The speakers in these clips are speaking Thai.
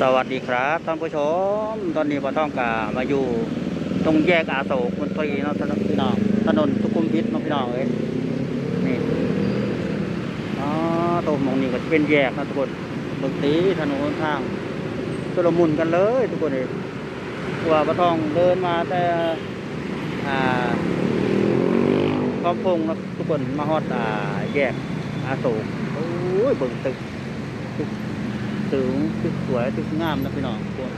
สวัสดีครับท่านผู้ชม ตอนนี้ปอต้องกามาอยู่ตรงแยกอาโศกมนตรีเนาะถนนพี่น้องถนนสุขุมวิทเนาะพี่น้องเอ้ยนี่อ๋อตรงมองนี้ก็จะเป็นแยกนะทุกคนบิ่งตีถนนทางชุลมุนกันเลยทุกคนเลยว่าปอต้องเดินมาแต่อ่าพร้อมพงนะทุกคนมาฮอดอ่าแยกอาโศกโอ้ยเบิ่งตึก สูงตึกสวยตึกงามนะพี่น้องคุณ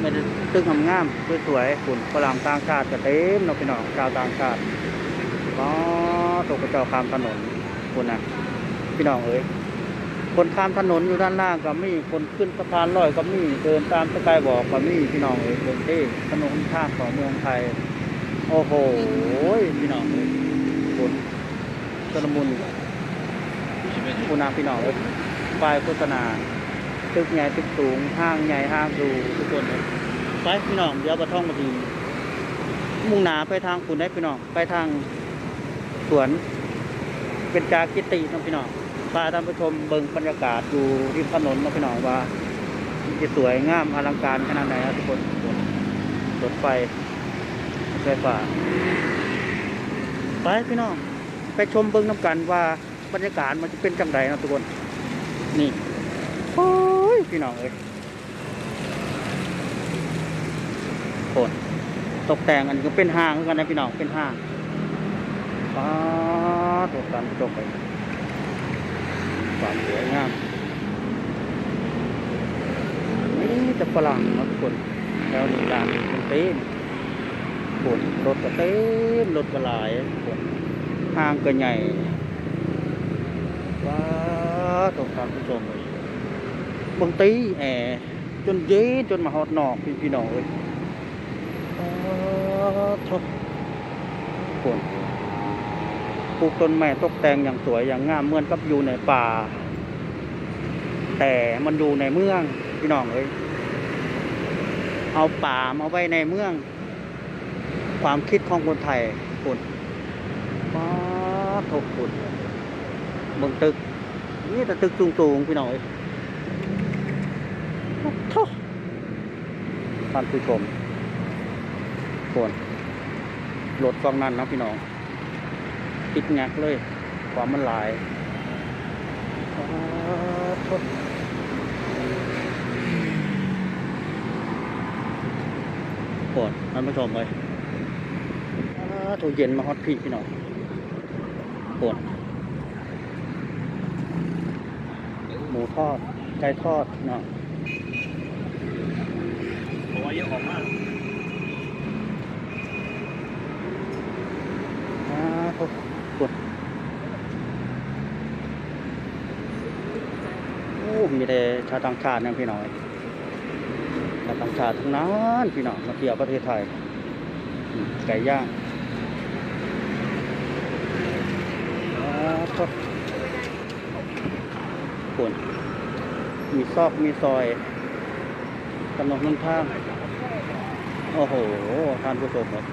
ไม่ได้ตึกงามงามสวยสวยๆคุณฝรั่งต่างชาติก็เต็มนะพี่น้องชาวต่างชาติก็ตกกระเจ้าข้ามถนนคุณนะพี่น้องเอ้ยคนข้ามถนนอยู่ด้านล่างก็มีคนขึ้นสะพานลอยก็มีเดินตามสกายบอกก็มีพี่น้องเอ้ยบนที่ถนนข้ามของเมืองไทย โอ้โหพี่น้องเอ้ยคุณสนมุนคุณนาพี่น้องเอ้ยป้ายโฆษณา ตึกใหญ่ตึกสูงห้างใหญ่ห้างดูทุกคนเลยไปพี่น้องเดี๋ยวมาท่องมาทีมุ่งหนาไปทางคุณได้พี่น้องไปทางสวนเป็นจากิติน้องพี่น้องพาท่านผู้ชมเบิ่งบรรยากาศอยู่ริมถนนน้องพี่น้องว่าจะสวยงามอลังการขนาดไหนครับทุกคนรถไฟไฟฟ้าไปพี่น้องไปชมเบิ่งน้ำกันว่าบรรยากาศมันจะเป็นจังไดเนะทุกคน นี่ พี่น้องเอ้ยโคนตกแต่งอันนี้ก็เป็นห้างเหมือนกันนะพี่น้องเป็นห้างป้าตกกันตกไปความสวยงามนี่จะฝรั่งนะทุกคนแล้วนี่ร้านมันเต็มฝนรถก็เต็มรถก็หลายฝนห้างก็ใหญ่ว้าตกตามผู้ชมเลย บางตีแอร์จนเย็นจนมาฮอดนอกพี่พี่น้องเอ้ยว้าทบคนปลูกต้นไม้ตกแต่งอย่างสวยอย่างงามเหมือนกับอยู่ในป่า แต่มันอยู่ในเมืองพี่น้องเอ้ยเอาป่ามาไว้ในเมือง ความคิดของคนไทยคนว้าทบคนเมืองตึกนี่แต่ตึกสูงๆพี่น้องเอ้ยโถ่ ท่านผู้ชมคนรถฟังนั้นนะพี่น้องติดงักเลย ความมันหลายอ้าวโถ่ท่านผู้ชมเลยอ้าวถูกเย็นมาฮอตพี่พี่น้องโคนหมูทอดไก่ทอดเนาะ เยอะออกมากอ่าทุกคนโอ้มีแต่ชาวต่างชาตินะพี่น้อยชาวต่างชาติทั้งนั้นพี่น้องมาเที่ยวประเทศไทย ไก่ย่างอ่าทุกคนมีซอกมีซอยถนนนนทาง อ้โห ท่านผู้ชมครับ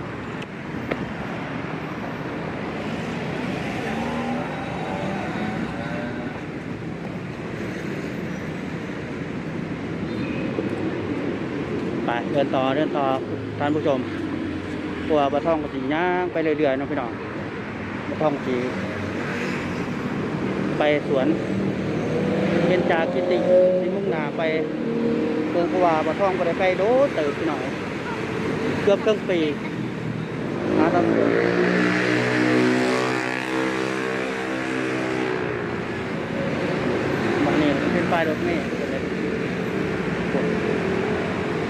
ไปเดินต่อเดินต่อท่านผู้ชมกลัวปลาท่องก็สีย่างไปเรื่อยๆนะพี่น้องปลาท่องสีไปสวนเป็นจากกิติที่มุ่งหน้าไปเพิ่งกว่าปลาท่องก็ได้ไปโดดเติบพี่น้อง กือบครึ่งปีหาตำรวจมันนี่เป็นป้ายรถเมล์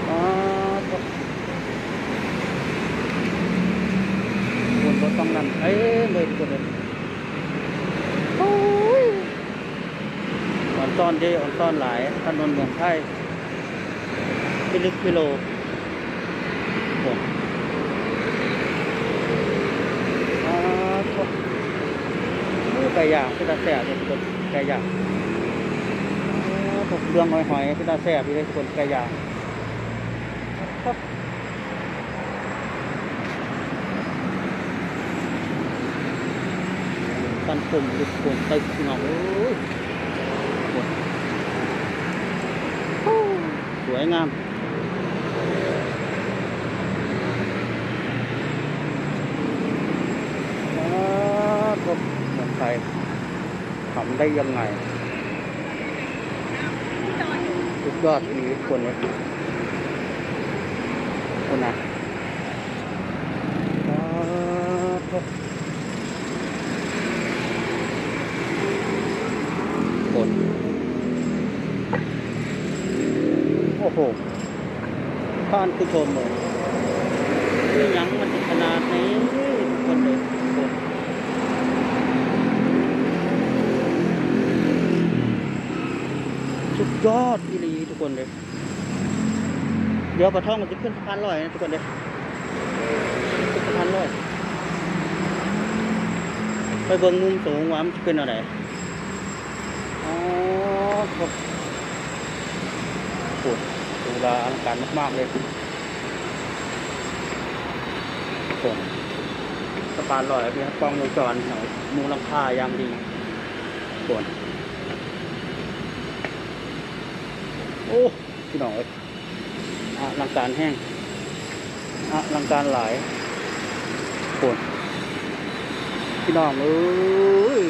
อ๋อบนรถต้องนั่นเอ้ยเลยกดเลยโอ้ยอ่อนซ่อนเดีอ่อนซ่อนหลายถนนเมืองไทยพิลึกพิโลโอ้อ่าโถ่โอ้ไก่ย่างพี่ตาแสบเลยทุกคนไก่ย่างตกเรื่องหอยๆพี่ตาแสบพี่เลยทุกคนไก่ย่างปันผมหรือผมตึกเงาโอ้ยปวดโอ้ยวยงาม อ๋อก็เมืองไทยทำ ได้ยังไงสุดยอดมีคนเลยคนนะคนโอ้โหท่านผู้ชมเลยนี่ยังมันจะขนาดนี้ทุกคนเลยทุกคน สุด ยอดอีหลีทุกคนเลย เดี๋ยวปลาท่องมันจะขึ้นสะพานลอยนะทุกคนเลยขึ้นสะพานลอยไปเบิ่งมุมสูงว่ามันจะเป็นอะไรอ๋อครับโอ้ดูแลอลังการมากๆเลยทุกคนสะพานลอยพี่ครับกล้องวงจรหน่อยมุงลังคาย่างดีทุกคน โอ้พี่น้องเอ้ยอะลังการแห้งอะลังการหลายปวดพี่น้องเอ้ย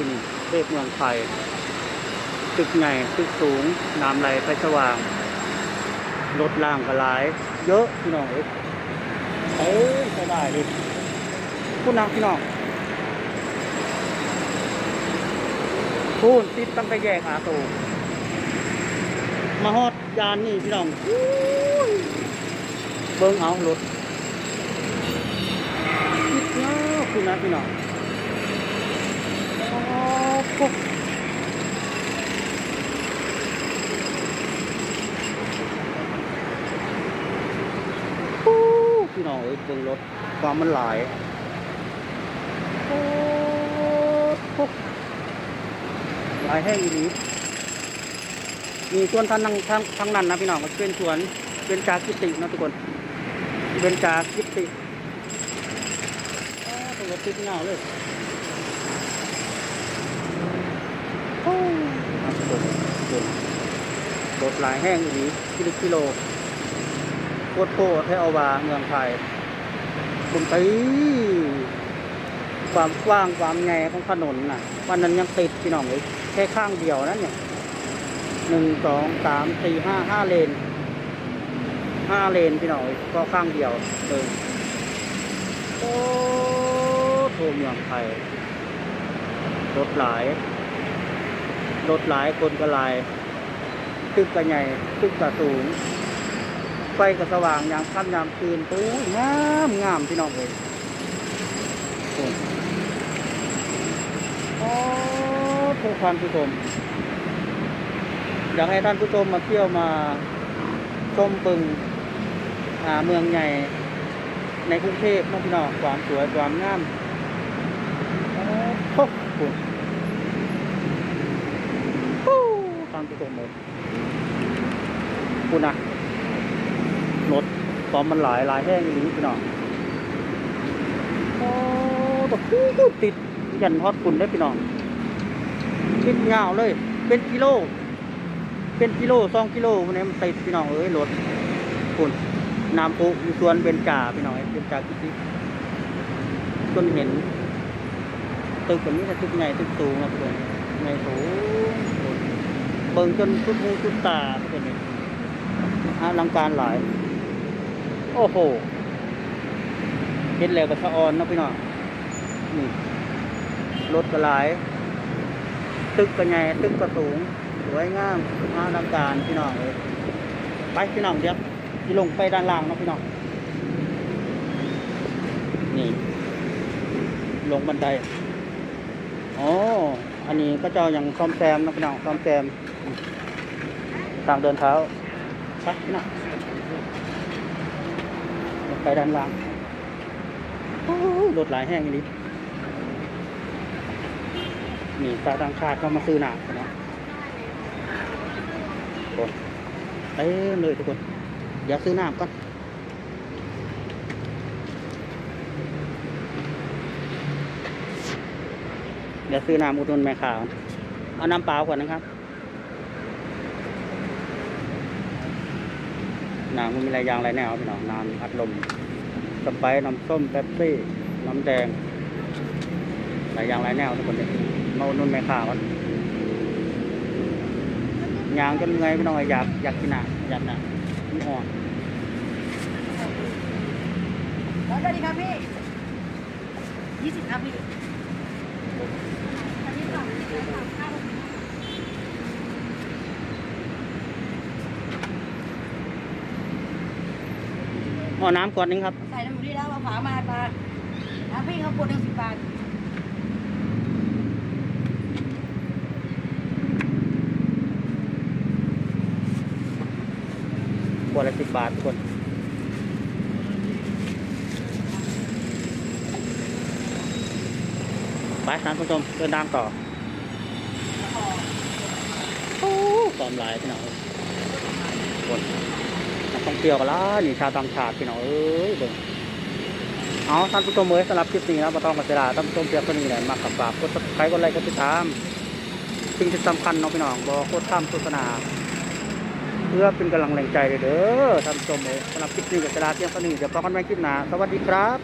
เทพเมืองไทยตึกใหญ่ตึกสูงน้ำไหลไฟสว่างรถล่างก็หลาย เยอะพี่น้องเอ้ยเอ้ยใช้ได้ดิพูดนะพี่น้องพูดติดตั้งแต่แยกอาโต มาฮอดยานนี่พี่น้องเบิ้งเอารถคิดเนาะคุณนะพี่น้องอ๋อพวกอู้พี่น้องเอ้ยเบิ้งรถความมันหลายโอ้พวกหลายแห้งอีนี้ มีส่วนทางนั้นทางทางนั้นนะพี่น้องเป็นสวนเป็นจากิตินะทุกคนเป็นจากิติตัวติดเงาเลยโอ้ครับทุกคนทุกคนรถหลายแห้งอีกกิโลกิโลโคตรโคตรให้เอาวาเมืองไทยคุณตีความกว้างความใหญ่ของถนนน่ะ วันนั้นยังติดพี่น้องเลยแค่ข้างเดียวนั่นเนี่ย หนึ่งสองสามสี่ห้าห้าเลนห้าเลนพี่น้อยก็ข้างเดียวเออโอ้โทเมืองไทยรถหลายรถหลายคนก็หลายตึกก็ใหญ่ตึกก็สูงไฟก็สว่างยามค่ำยามคืนตู้ยงามงามพี่น้องเลยโอ้โอ้โทความผู้ชม อยากให้ท่านผู้ชมมาเที่ยวมาชมปึงอ่าเมืองใหญ่ในกรุงเทพน้องพี่น้องความสวยความงามโอ้โหคุณฮู้ท่านผู้ชมหมดคุณนะรถตอมมันหลายหลายแห้งอย่างนี้พี่น้องโอ้ตะคูติดยันฮอดคุณได้พี่น้องติดยาวเลย เป็นกิโล เป็นกิโลสองกิโลมันนี้มันติดพี่น้องเอ้ยรถคุณน้ำปุอยู่วนเบญจาพี่น้องเบญจาคิดดิจนเห็นตึกแบบนี้ต่ตึกใหญ่ตึกสูงนะทุกคนใหญ่สูงเบิ่งจนทุกหูทุกตาทุกคนนี่อลังการหลาย โอ้โหเห็นแล้วก็สะออนเนาะพี่น้องนี่รถก็หลาย ตึกก็ใหญ่ตึกก็สูง สวยงามอลังการพี่น้องเลยไปพี่น้องเดี๋ยวที่ลงไปด้านล่างนะพี่น้องนี่ลงบันไดอ๋ออันนี้ก็จ้าอย่างซ่อมแซมนะพี่น้องซ่อมแซมทางเดินเท้าไปพี่น้องลงไปด้านล่างรถหลายแห้งอย่างนี้นี่ชาต่างชาติเข้ามาซื้อหนักเนาะ คนเต็มเลยทุกคน เดี๋ยวซื้อน้ำก่อนเดี๋ยวซื้อน้ำอุดหนุนแม่ขาว เอาน้ำเปล่าก่อนนะครับ น้ำมันมีหลายอย่างหลายแนวพี่น้องน้ำอัดลมสไปร์น้ำส้มเป๊ปซี่ น้ำแดงหลายอย่างหลายแนวทุกคนเลยมาอุดหนุนแม่ค้าก่อน ยางจนเมื่อยพี่น้องอยากอยากกินอะอยากน่ะมันอ่อนแล้วก็ดีครับพี่ยี่สิบครับพี่อ๋อน้ำขวดนึงครับ ใส่น้ำหมูนี่แล้วเอาฝามาปลาแล้วพี่เขาปวดหนึ่งสิบบาท วดละสิบบาททุกคนไปท่านผู้ชมเดินทางต่อโอ้ความหลายพี่น้องคนนักท่องเที่ยวกันละนี่ชาวต่างชาติพี่น้องเอ้ยเบิ่งเอาท่านผู้ชมเอ้ยสำหรับคลิปนี้นะมาต้องมาเสียดายท่านผู้ชมเพียงเท่านี้แหละมากับฝากกดซับสไครต์กดไลค์กดติดตาม สิ่งที่สำคัญเนาะพี่น้องบอกกดข้ามโฆษณา เพื่อเป็นกำลังแรงใจเด้อท่านผู้ชมเอ้ยสำหรับคลิปนี้ก็เสียดาเพียงเท่านี้เดี๋ยวพบกันใหม่คลิปหน้าสวัสดีครับ